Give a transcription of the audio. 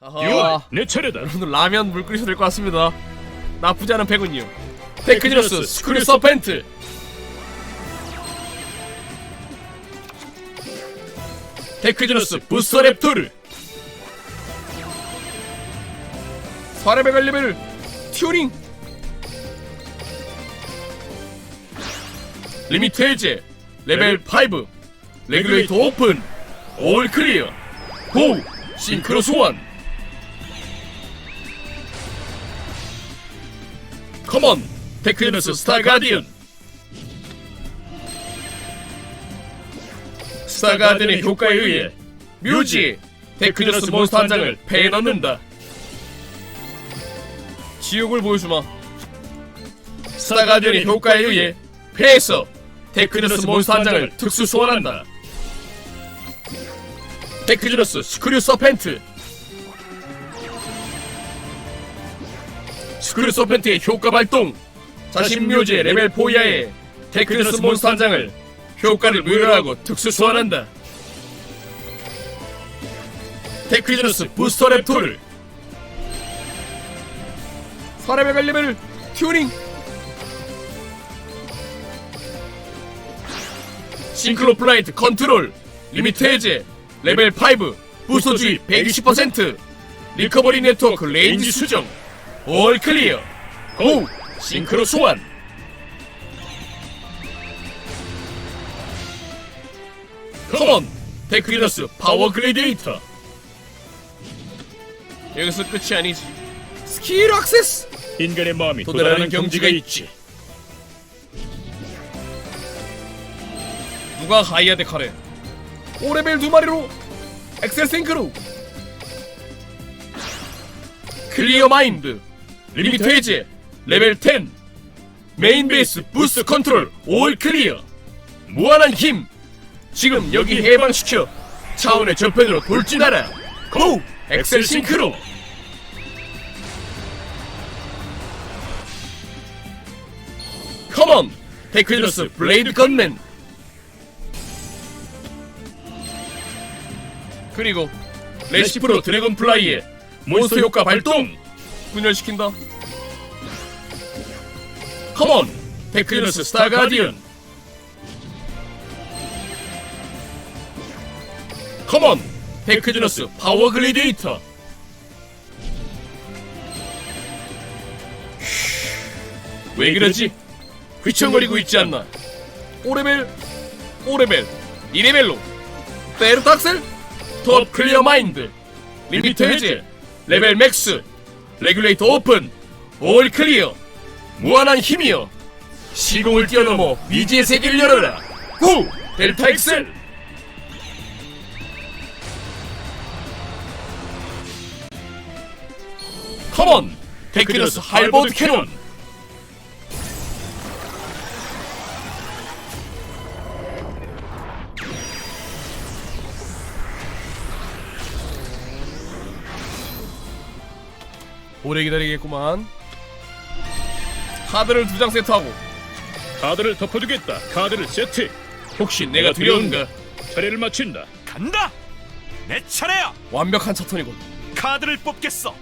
아하. 유아 내 차례다 여러분들 라면 물 끓이셔도 될 것 같습니다. 나쁘지 않은 백은요. 테크지너스 스크류 서펜트. 테크지너스 부스터 랩토르. 사례배 갈리벨 튜닝. 리미트 해제 레벨 5 레귤레이터 오픈 올 클리어 고 싱크로 소환 컴온 테크니너스 스타 가디언. 스타 가디언의 효과에 의해 뮤지 테크니너스 몬스터 한 장을 패에 넣는다. 지옥을 보여주마. 스타 가디언의 효과에 의해 패에서 테크니너스 몬스터 한 장을 특수 소환한다. 테크니너스 스크류 서펜트 스크류 서펜트의 효과 발동. 자신 묘지의 레벨 4 이하의 테크니너스 몬스터 한 장을 효과를 무효하고 특수 소환한다. 테크니너스 부스터 랩토를 4레벨 갈레벨 튜닝. 싱크로 플라이트 컨트롤 리미트 해제 레벨 5 부스터 주의 120% 리커버리 네트워크 레인지 수정 올 클리어. 고. 싱크로 소환. 컴온. 테크리너스 파워 글래디에이터. 여기서 끝이 아니지. 스킬 액세스. 인간의 마음이 도달하는 경지가 있지. 누가 하이아데 카레 5레벨 두 마리로 엑셀 싱크로. 클리어 마인드 리미트 해제 레벨 10 메인 베이스 부스트 컨트롤 올 클리어. 무한한 힘. 지금 여기 해방시켜. 차원의 저편으로 돌진하라. 고! 엑셀 싱크로. 컴온! 테크니너스 블레이드 건맨. 그리고 레시프로 드래곤 플라이의 몬스터 효과 발동 분열시킨다. 컴온 테크니너스 스타 가디언 컴온 테크니너스 파워 글래디에이터 왜 그러지? 휘청거리고 있지 않나? 5레벨 5레벨 2레벨로. 페르탁셀 톱 클리어 마인드 리미트 해제 레벨 맥스 레귤레이터 오픈 올 클리어 무한한 힘이여. 시공을 뛰어넘어 미지의 세계를 열어라. 고 델타 엑셀! 컴온! 테크니너스 하이보드 캐논 오래 기다리겠구만. 카드를 두 장 세트하고. 카드를 덮어두겠다. 카드를 세트. 혹시 내가 두려운가? 차례를 마친다. 간다! 내 차례야! 완벽한 차턴이군. 카드를 뽑겠어!